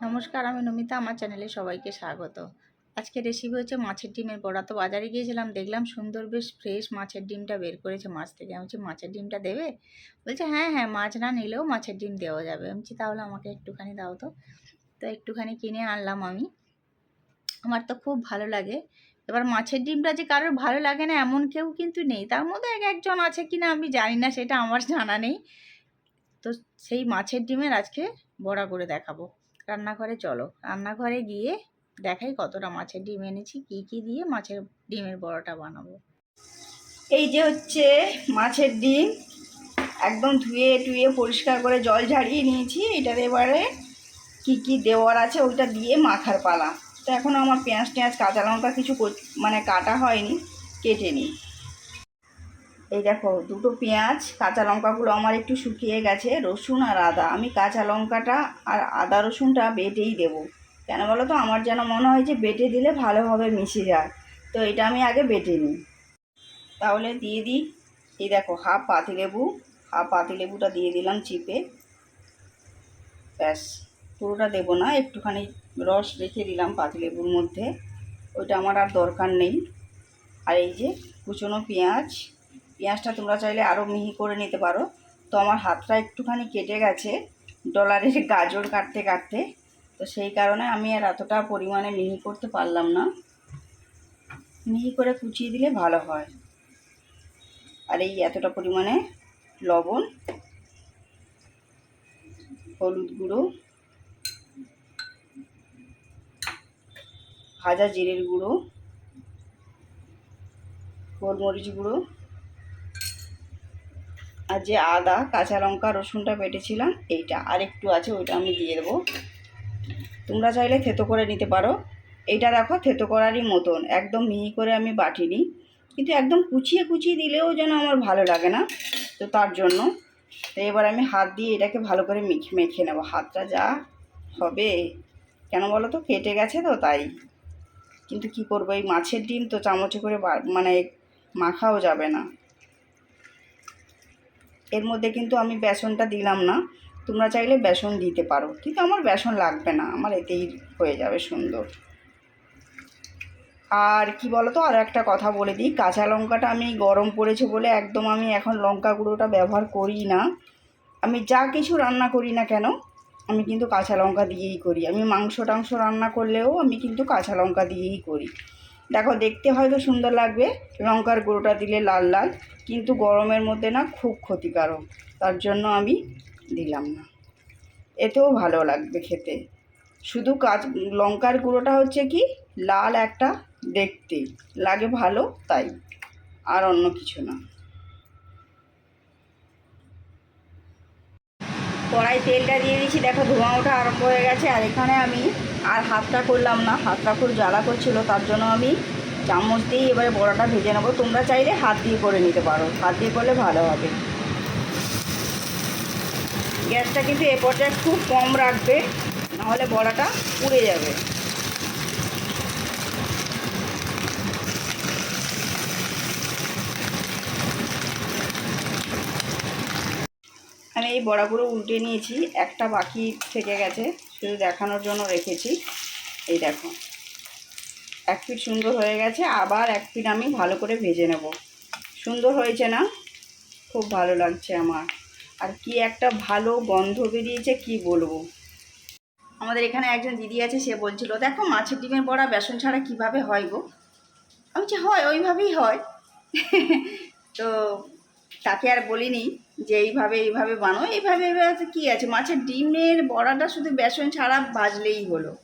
নমস্কার, আমি নমিতা, আমার চ্যানেলে সবাইকে স্বাগত। আজকে রেসিপি হচ্ছে মাছের ডিমের বড়া। তো বাজারে গিয়েছিলাম, দেখলাম সুন্দর বেশ ফ্রেশ মাছের ডিমটা বের করেছে মাছ থেকে। আমি বলছি, মাছের ডিমটা দেবে? বলছে হ্যাঁ হ্যাঁ মাছ না নিলেও মাছের ডিম দেওয়া যাবে। আমি বলছি, তাহলে আমাকে একটুখানি দাও তো। তো একটুখানি কিনে আনলাম আমি। আমার তো খুব ভালো লাগে। এবার মাছের ডিমটা যে কারোর ভালো লাগে না, এমন কেউ কিন্তু নেই। তার মধ্যে এক একজন আছে কি না আমি জানি না, সেটা আমার জানা নেই। তো সেই মাছের ডিমের আজকে বড়া করে দেখাবো। রান্নাঘরে চলো। রান্নাঘরে গিয়ে দেখাই কতটা মাছের ডিম এনেছি, কি কি দিয়ে মাছের, ডিমের বড়াটা বানাবো। এই যে হচ্ছে মাছের ডিম। একদম ধুয়ে টুয়ে পরিষ্কার করে জল ঝাড়িয়ে নিয়েছি। এটার এবারে কি কি দেওয়ার আছে ওইটা দিয়ে মাখার পালা। তো এখনও আমার পেঁয়াজ টেঁয়াজ কাঁচা লঙ্কা কিছু মানে কাটা হয়নি, কেটে নিই। এই দেখো, দুটো পেঁয়াজ, কাঁচা লঙ্কাগুলো আমার একটু শুকিয়ে গেছে, রসুন আর আদা। আমি কাঁচা লঙ্কাটা আর আদা রসুনটা বেটেই দেবো। কেন বলো তো? আমার যেন মনে হয় যে বেটে দিলে ভালোভাবে মিশে যায়। তো এটা আমি আগে বেটে নিই। তাহলে দিয়ে দিই। এই দেখো, হাফ পাতিলেবু হাফ পাতিলেবুটা দিয়ে দিলাম চিপে। ব্যাস, পুরোটা দেবো না। একটুখানি রস রেখে দিলাম পাতিলেবুর মধ্যে। ওইটা আমার আর দরকার নেই। আর এই যে কুচনো পেঁয়াজ পেঁয়াজটা তোমরা চাইলে আরও মিহি করে নিতে পারো। তো আমার হাতটা একটুখানি কেটে গেছে ডলারের গাজর কাটতে কাটতে। তো সেই কারণে আমি আর এতটা পরিমাণে মিহি করতে পারলাম না। মিহি করে কুচিয়ে দিলে ভালো হয়। আর এই এতটা পরিমাণে লবণ, হলুদ গুঁড়ো, ভাজা জিরের গুঁড়ো, গোলমরিচ গুঁড়ো যে আদা, কাঁচা লঙ্কা, রসুনটা বেটেছিলাম, এইটা আর একটু আছে, ওইটা আমি দিয়ে দেবো। তোমরা চাইলে থেতো করে নিতে পারো। এইটা দেখো, থেতো করারই মতন। একদম মিহি করে আমি বাটিনি। কিন্তু একদম কুচিয়ে কুচিয়ে দিলেও যেন আমার ভালো লাগে না, তো তার জন্য। তো এবার আমি হাত দিয়ে এটাকে ভালো করে মেখে মেখে নেব। হাতটা যা হবে। কেন বলো তো? কেটে গেছে তো, তাই। কিন্তু কি করব? এই মাছের ডিম তো চামচে করে মানে মাখাও যাবে না। এর মধ্যে কিন্তু আমি বেসনটা দিলাম না। তোমরা চাইলে বেসন দিতে পারো। কিন্তু আমার বেসন লাগবে না। আমার এতেই হয়ে যাবে সুন্দর। আর কি বলো তো আর একটা কথা বলে দিই। কাঁচা লঙ্কাটা আমি গরম পড়েছে বলে একদম আমি এখন লঙ্কা গুঁড়োটা ব্যবহার করি না। আমি যা কিছু রান্না করি না কেন, আমি কিন্তু কাঁচা লঙ্কা দিয়েই করি। আমি মাংস টাংস রান্না করলেও আমি কিন্তু কাঁচা লঙ্কা দিয়েই করি। দেখো, দেখতে হয়তো সুন্দর লাগবে, লঙ্কার গুঁড়োটা দিলে লাল লাল, কিন্তু গরমের মধ্যে না খুব ক্ষতিকারক, তার জন্য আমি দিলাম না। এতেও ভালো লাগবে খেতে। শুধু কাজ লঙ্কার গুঁড়োটা হচ্ছে কি, লাল একটা দেখতে, লাগে ভালো তাই, আর অন্য কিছু না। কড়াই তেলটা দিয়ে দিয়েছি। দেখো ধোঁয়া ওঠা আরম্ভ হয়ে গেছে। আর এখানে আমি আর হাতটা করলাম না। হাতটা খুব জ্বালা করছিল, তার জন্য আমি চামচ দিয়েই এবারে বড়াটা ভেজে নেব। তোমরা চাইলে হাত দিয়ে করে নিতে পারো। হাত দিয়ে করলে ভালো হবে। গ্যাসটা কিন্তু এ পর্যায়ে খুব কম রাখবে, নাহলে বড়াটা পুড়ে যাবে। আমি এই বড়াগুলো উল্টে নিয়েছি, একটা বাকি থেকে গেছে, শুধু দেখানোর জন্য রেখেছি। এই দেখো, এক পিঠ সুন্দর হয়ে গেছে, আবার এক পিঠ আমি ভালো করে ভেজে নেব। সুন্দর হয়েছে না? খুব ভালো লাগছে আমার। আর কি একটা ভালো গন্ধ বেরিয়েছে, কি বলব? আমাদের এখানে একজন দিদি আছে, সে বলছিল, দেখো, মাছের ডিমের বড়া বেসন ছাড়া কীভাবে হয় গো? আমি বলছি, হয়, ওইভাবেই হয়। তো তাকে আর বলিনি যে এইভাবে এইভাবে বানো। এইভাবে এইভাবে কী আছে? মাছের ডিমের বড়াটা শুধু বেসন ছাড়া ভাজলেই হলো।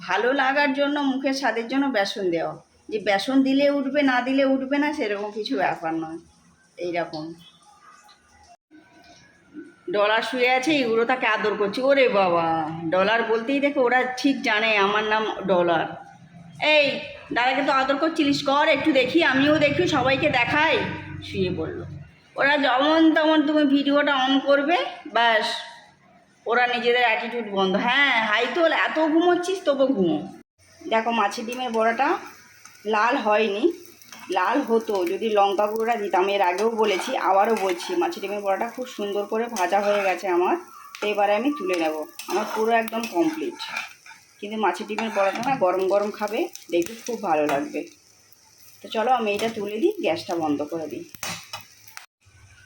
ভালো লাগার জন্য মুখের স্বাদের জন্য বেসন দেওয়া। যে বেসন দিলে উঠবে, না দিলে উঠবে না, সেরকম কিছু ব্যাপার নয়। এইরকম। ডলার শুয়ে আছে ইউরো তাকে আদর করছি। ওরে বাবা, ডলার বলতেই দেখো ওরা ঠিক জানে আমার নাম ডলার। এই, দাদাকে তো আদর করছিলিস, কর, একটু দেখি, আমিও দেখি, সবাইকে দেখাই, শুয়ে পড়ল। ওরা যেমন তেমন তুমি ভিডিওটা অন করবে, ব্যাস। ওরা নিজেদের অ্যাটিটিউড বন্ধ। হ্যাঁ হাই তোল এত ঘুমোচ্ছিস, তবু ঘুমো। দেখো, মাছের ডিমের বড়াটা লাল হয়নি। লাল হতো, যদি লঙ্কা গুঁড়োটা দিতাম। এর আগেও বলেছি, আবারও বলছি, মাছের ডিমের বড়াটা খুব সুন্দর করে ভাজা হয়ে গেছে আমার। তো এবারে আমি তুলে নেব। আমার পুরো একদম কমপ্লিট কিন্তু মাছের ডিমের বড়াটা না গরম গরম খাবে দেখবে খুব ভালো লাগবে। তো চলো, আমি এটা তুলে দিই, গ্যাসটা বন্ধ করে দিই।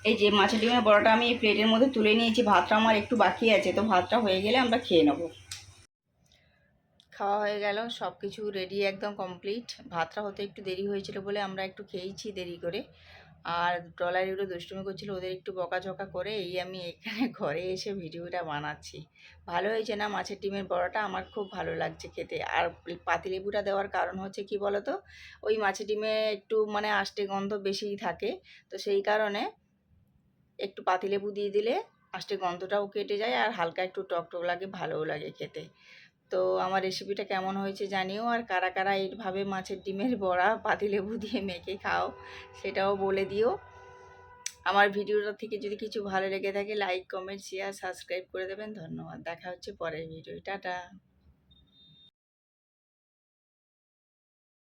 এই যে মাছের ডিমের বড়াটা আমি প্লেটের মধ্যে তুলে নিয়েছি, ভাতটা আমার একটু বাকি আছে, তো ভাতটা হয়ে গেলে আমরা খেয়ে নেব। খাওয়া হয়ে গেল সব কিছু রেডি একদম কমপ্লিট ভাতটা হতে একটু দেরি হয়েছিল বলে আমরা একটু খেয়েছি দেরি করে। আর ট্রলার ট্রলারিগুলো দুষ্টুমি করছিল, ওদের একটু বকাঝকা করে, এই আমি এখানে ঘরে এসে ভিডিওটা বানাচ্ছি। ভালো হয়েছে না মাছের ডিমের বড়াটা? আমার খুব ভালো লাগছে খেতে। আর পাতিলেবুটা দেওয়ার কারণ হচ্ছে কি বলো তো ওই মাছের ডিমে একটু মানে আষ্টে গন্ধ বেশিই থাকে, তো সেই কারণে একটু পাতিলেবু দিয়ে দিলে আষ্টে গন্ধটাও কেটে যায় আর হালকা একটু টক টক লাগে, ভালোও লাগে খেতে। তো আমার রেসিপিটা কেমন হয়েছে জানিও আর কারা কারা এইভাবে মাছের ডিমের বড়া পাতিলেবু দিয়ে মেখে খাও সেটাও বলে দিও। আমার ভিডিওটা থেকে যদি কিছু ভালো লেগে থাকে লাইক কমেন্ট শেয়ার সাবস্ক্রাইব করে দেবেন। ধন্যবাদ। দেখা হচ্ছে পরের ভিডিও টাটা।